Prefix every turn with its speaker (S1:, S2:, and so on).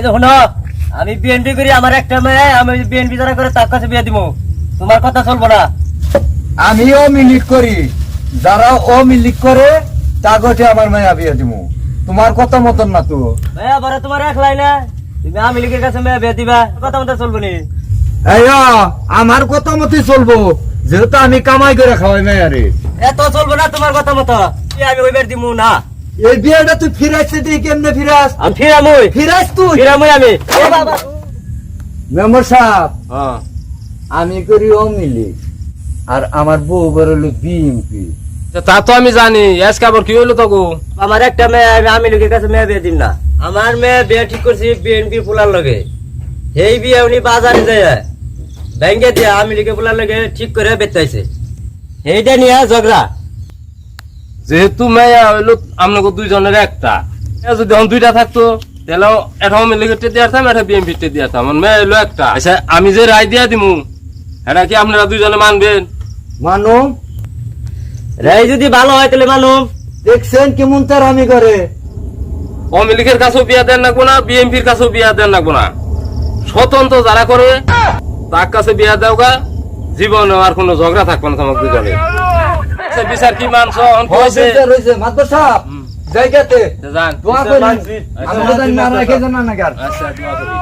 S1: এই যে শোনো আমি বিএনপি করি আমার একটা মেয়ে আমি বিএনপি যারা করে তার কাছে বিয়ে দিব তোমার কথা চলবো না।
S2: আমিও মিলিক করি। যারা ও মিলিক করে তাগটে আমার মায়া বিয়ে দিব তোমার কথা মতন না তো।
S1: ভাইয়া বড় তোমার এক লাইনে। তুমি আমি লিখের কাছে মেয়ে বিয়ে দিবা কথা মতো চলবো নি।
S2: এই আমার কথা মতে চলবো। যেহেতু আমি কামাই করে খাওয়াই মায়া রে।
S1: এত চলবো না তোমার কথা মতো। আমি ওইবার দিব না।
S2: এই বিয়েটা তুই ফিরাইছে তুই কেমনে ফিরাস?
S1: আমি ফিরামুই।
S2: ফিরাস তুই?
S1: ফিরামুই আমি। এ বাবা।
S2: মেম্বার সাহেব
S3: হ্যাঁ।
S2: আমি করি ও মিলিক আর আমার বউ বেরোলো বিএমপি
S3: তা তো আমি জানি আজকে আবার কি হইল তো গো
S1: আমার একটা মেয়ে আমি আমি লোকের কাছে মেয়ে বিয়ে দিম না। আমার মেয়ে বিয়ে ঠিক করছি বিএনপি পোলার লগে। এই বিয়ে উনি বাজারে যায়। ব্যাংকে দিয়ে আমি লিখে পোলার লগে ঠিক করে বেচাইছে এইটা নিয়ে ঝগড়া।
S3: যেহেতু মেয়া হইল আপনাকে দুইজনের একটা। এ যদি এখন দুইটা থাকতো তাহলে এটা মিলে টেট দিয়ে আসতাম এটা দিয়ে আসতাম। মেয়ে হইল একটা। আচ্ছা আমি যে রায় দিয়া দিমু এটা কি আপনারা দুইজনে মানবেন?
S2: মানো
S1: রাই যদি ভালো হয় তাহলে মানুষ
S2: দেখছেন কেমন তার আমি করে।
S3: আওয়ামী লীগের কাছেও বিয়া দেন না বিএনপির কাছেও বিয়া দেন না না। স্বতন্ত্র যারা করে তার কাছে বিয়া দেও গা জীবনে আর কোনো ঝগড়া থাকবে না তোমার দুজনে আচ্ছা, বিচার কি মানছ
S2: হয়েছে রইছে মাত্র সাহেব জায়গাতে
S3: যান।
S2: দোয়া করি। আমি জানি না রাখে জানা না কার
S3: আচ্ছা দোয়া করি।